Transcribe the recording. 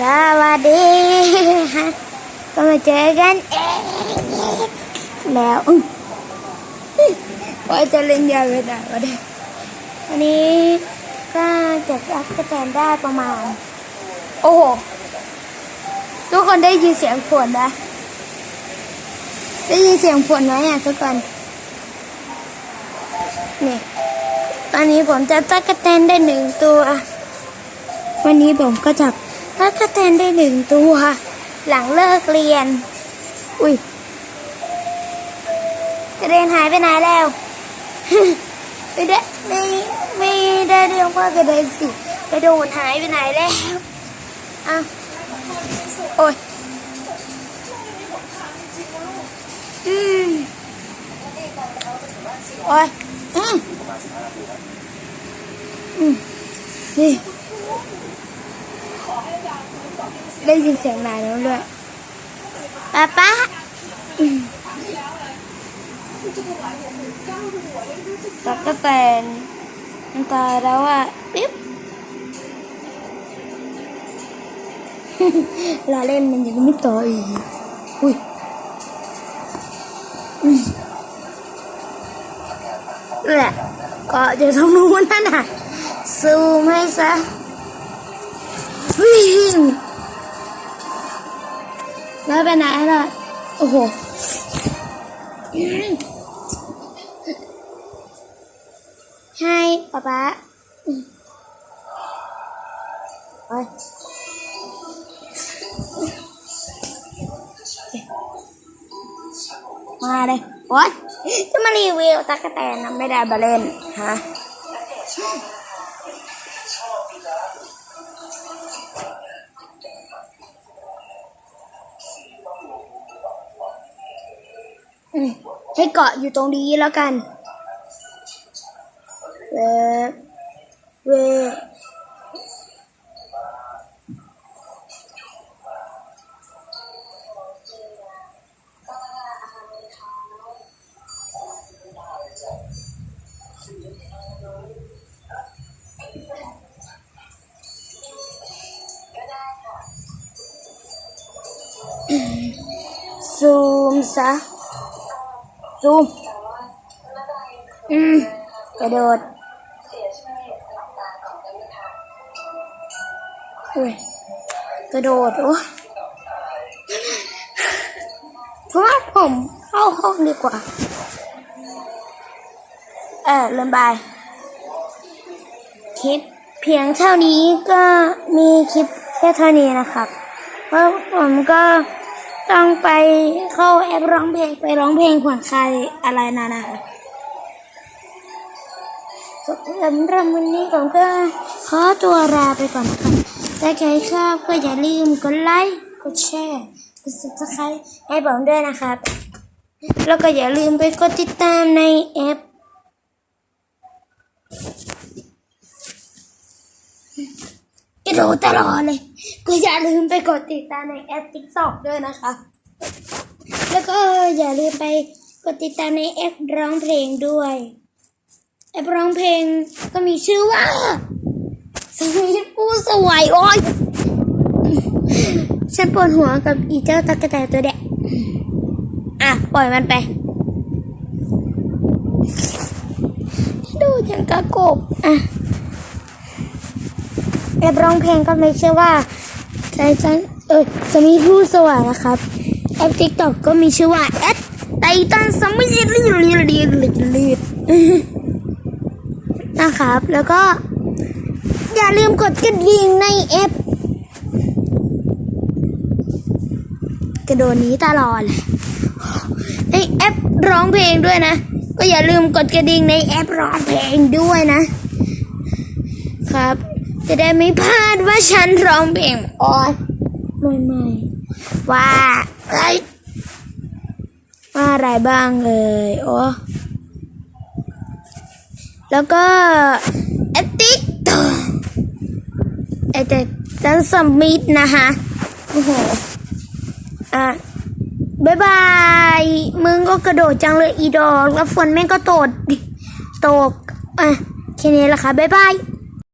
สวัสดีฮะก็มาเจอกันเองแล้วว่าจะเล่นยาวไปไหนวะเนี่ยวันนี้ก็จะรักกระแตนได้ประมาณ โอ้โห ทุกคนได้ยินเสียงฝนนะได้ยินเสียงฝนไหมอะทุกคนนี่ตอนนี้ผมจะตักกระแตนได้หนึ่งตัว วันนี้ผมก็จับ ตั๊กแตนได้หนึ่งตัว หลังเลิกเรียน อุ้ยกระเด็นหายไปไหนแล้ว ไม่ได้ไม่ไม่ได้เรียกว่ากระเด็นสิกระโดดหายไปไหนแล้วอะโอ้ยอืมโอ้ยอืมอืมนี่ ได้ยินเสียงนายแล้วด้วยป้าป้าอืมแล้วก็เป็นมันตายแล้วอะปิ๊บลาเล่นมันยังไม่ต่ออีกอุ้ยอืมแหละก็เดี๋ยวทำรู้นั่นน่ะซูมให้ซะวิ่ง แล้วไปไหนล่ะ โอ้โหให้ป๊าป๊าอืมไปมาเลยโอ๊ยจะมารีวิวตั๊กแตนนะไม่ได้มาเล่นฮะ ให้เกาะอยู่ตรงนี้แล้วกันเวเวซูมซะ ซูมอืมกระโดดอุ้ยกระโดดโอ้เพราะว่าผมเข้าห้องดีกว่า เออเริ่มบายคลิปเพียงเท่านี้ก็มีคลิปแค่เท่านี้นะครับ เพราะผมก็ ต้องไปเข้าแอปร้องเพลงไปร้องเพลงผ่อนคลายอะไรนะนะคะสำหรับวันนี้ผมก็ขอตัวลาไปก่อนนะครับถ้าใครชอบก็อย่าลืมกดไลค์ กดแชร์ กด subscribe ให้ผมด้วยนะครับ แล้วก็อย่าลืมไปกดติดตามในแอปกระโดดตลอดเลย ก็อย่าลืมไปกดติดตามในแอป TikTok ด้วยนะคะ แล้วก็อย่าลืมไปกดติดตามในแอปร้องเพลงด้วย แอปร้องเพลงก็มีชื่อว่าสวีทผู้สวยโอ้ยฉันปวดหัวกับอีเจ้าตะกะแตนตัวเด็กอะ ปล่อยมันไป ดูอย่างกระกบอะแอปร้องเพลงก็ไม่ใช่อว่า ไททันเออสมิธผู้สว่างนะครับ แอปทิกตอกก็มีชื่อว่าแอดไททันสมิธลีลีลีลีลีนะครับ แล้วก็ อย่าลืมกดกระดิ่งในแอปกระโดดนี้ตลอดเลยในแอปร้องเพลงด้วยนะ ก็อย่าลืมกดกระดิ่งในแอปร้องเพลงด้วยนะ ครับ จะได้ไม่พลาดว่าฉันร้องเพลงออยไม่ไม่ว่าเอ้ยว่าอะไรบ้างเอ่ยโอ้แล้วก็แอปติ๊กต่อไอแต่ดันสมิธนะคะโอ้โหอะบายบาย มึงก็กระโดดจังเลยอีดอก แล้วฝนแม่งก็ตดตกอะแค่นี้แหละค่ะ บ๊ายบาย